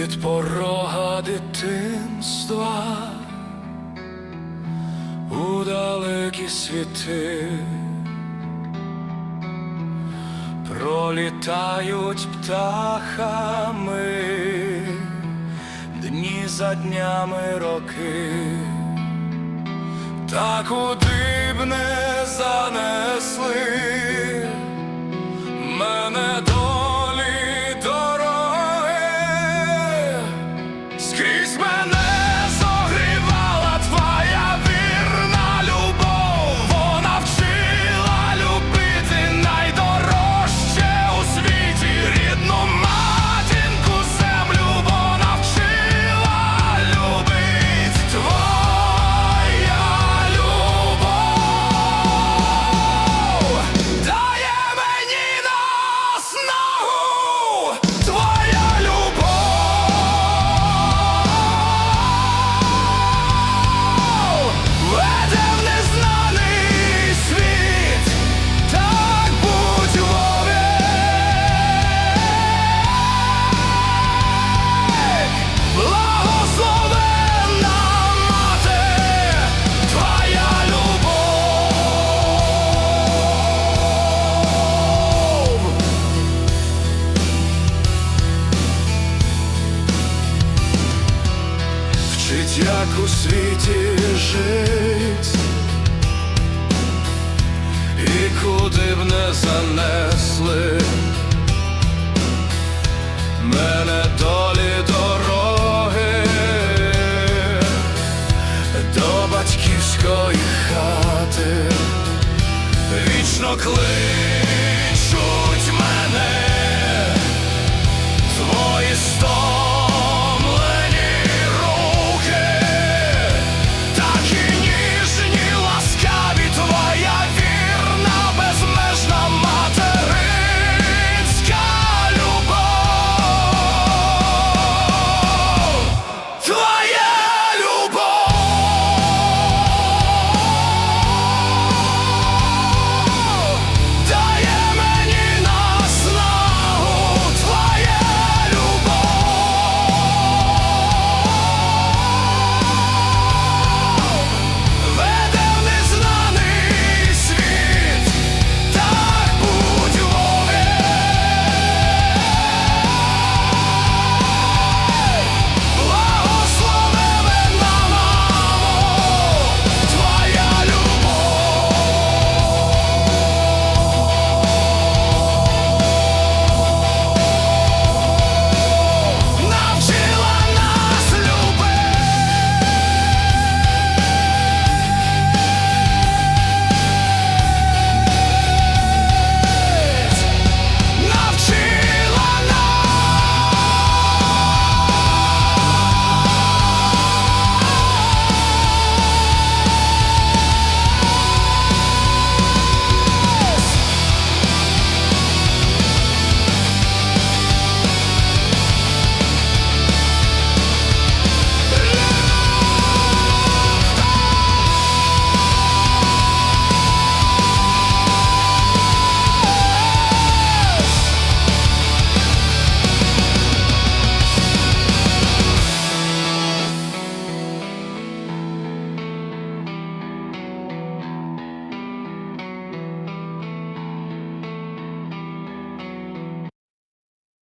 від порога дитинства у далекі світи пролітають птахами дні за днями роки, та куди б не занесли як у світі жить, і куди б не занесли мене долі дороги до батьківської хати, вічно кличуть мене твої сто.